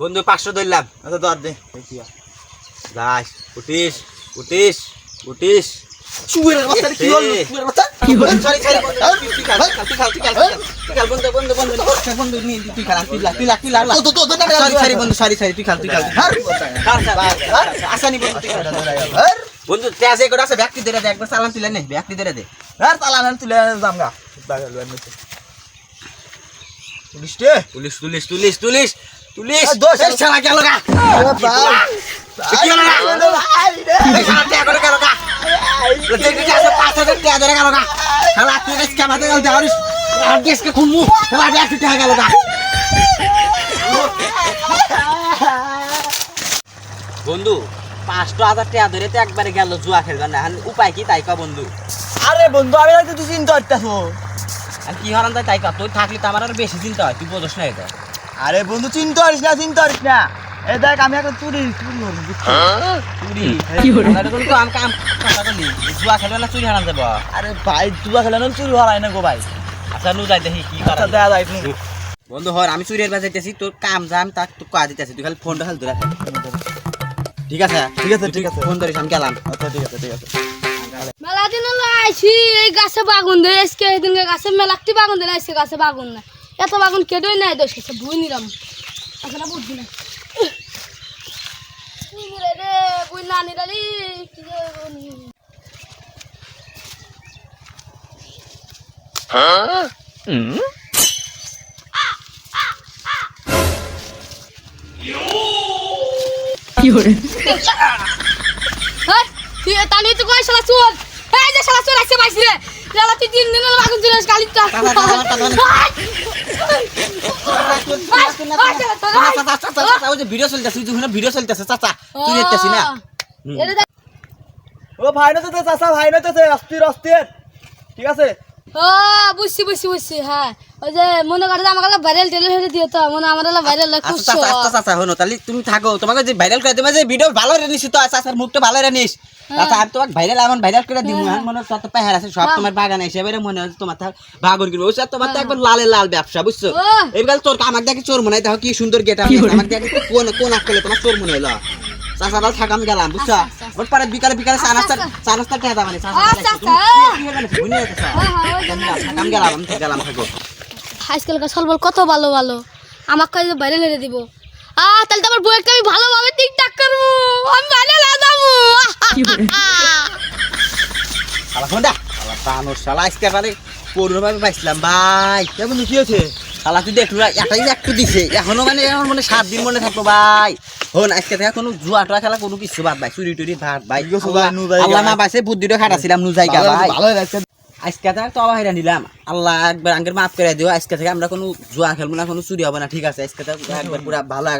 বন্ধু পাঁচশো ধরলাম। আচ্ছা দর দে। যাস উঠিস উঠিস উঠিস। বন্ধু তেজ করে আছে ব্যক্তি ধরে দে একবার সালাম তুলে নে ব্যক্তি ধরে দে। আর তুলে পুলিশ তুলিস তুলিস তুলিস। তুলিস তুলিস এই দোষ। এই শালা গেল গা। বন্ধু পাঁচটা হাজার টাকা ধরে তো একবারে গেল জুয়া খেলবে না। এখন উপায় কি তাই কা বন্ধু? আরে বন্ধু আমি তুই চিন্তা করতেছো। কি হারান তাই তাই কা? তুই থাকলে তো আমার আরও বেশি চিন্তা হয় তুই বোঝস না এটা। আরে বন্ধু চিন্তা করিস না চিন্তা করিস না। এ দেখ আমি একটা চুরি চুরি করব বুঝছিস? চুরি। কিন্তু কাম কথা বলি জুয়া খেলবে না চুরি হারান যাব আরে ভাই তুবা খেলে না চুরি হরাই না গো ভাই। আচ্ছা নু যাই দেখি কি করা আচ্ছা যায়। দেয়া যাই নি বন্ধু হর আমি চুরির বাজাইতেছি তোর কাম যাম তাক তুই কাজ দিতেছি। তুই খালি ফোনটা খালি ধরে। ঠিক আছে? ঠিক আছে, ঠিক আছে। ফোন ধরিস আমি গেলাম। আচ্ছা ঠিক আছে ঠিক আছে। মেলা দিন হলো আইছি এই গাছে বাগুন দিয়ে আজকে এদিন গাছে মেলাক্তি বাগুন দিয়ে আইসে গাছে বাগুন না এত বাগুন কেটে নাই দোষ গেছে ভুই নিলাম। এখন বুদ্ধি না বুই না নিলালি কি তুই তানি তো কই শালা চোর? এই যে শালা চোর আছে পাইছি রে। শালা তুই তিন দিন হলো বাগুন চুরে গালি তো ওই যে ভিডিও চলতেছে ভিডিও চলতেছে চাচা তুই দেখতেছি না চাচা ভাই না তো ঠিক আছে? ও বুঝছি বুঝছি বুঝছি হ্যাঁ। ওই যে মনে করে যে আমাকে ভাইরাল টেলে হেঁটে দিও তো মনে আমার ভাইরাল আচ্ছা চাচা আচ্ছা চাচা হনো তাহলে তুমি থাকো তোমাকে যে ভাইরাল করে দেবে যে ভিডিও ভালো রে নিছি তো চাচার মুখটা ভালো রে নিস। আচ্ছা আমি তোমাকে ভাইরাল এমন ভাইরাল করে দিব আমি মনে পাহাড় আছে সব তোমার বাগান এসে এবারে মনে হচ্ছে তোমার বাগান কিনবে তোমার তো একবার লালে লাল ব্যবসা বুঝছ। এবার তোর আমাকে দেখে চোর মনে হয় দেখো কি সুন্দর গেট আমাকে দেখে কোন কোন আকলে তোমার চোর মনে হলো চাচা দাও থাক আমি গেলাম বুঝছ? আচ্ছা, আচ্ছা, আচ্ছা। ওর পরে বিকালে বিকালে চা নাস্তা চা নাস্তা খেয়ে মানে চা। হ্যাঁ, হ্যাঁ, ওই জন্য। আমি গেলাম গেলাম থাকো। আজকালকার সলবল কত ভালো ভালো। আমাকে কাজে ভাইরাল হেঁটে দিব। আ তাহলে তো আমার আমি ভালোভাবে ঠিকঠাক করব। আমি ভাইরাল হয়ে যাব শালা শালা আজকে মানে করোনাভাবে পাইছিলাম। ভাই কেমন কি হয়েছে? শালা তুই দেখলু একটু দিছে। এখনও মানে এখন মানে সাত দিন মনে ভাই। হন আজকে থেকে কোনো জুয়া টুয়া খেলা কোনো কিছু বাদ ভাই। চুরি টুরি ভাত ভাই। আল্লাহ না পাইছে বুদ্ধিটা খাটাছিলাম নু জায়গা ভাই। আজকে থেকে তো আবার নিলাম। আল্লাহ একবার আঙ্গের মাফ করে দিও আজকে থেকে আমরা কোনো জুয়া খেলব না কোনো চুরি হবে না ঠিক আছে? আজকে থেকে একবার পুরা ভালো হয়ে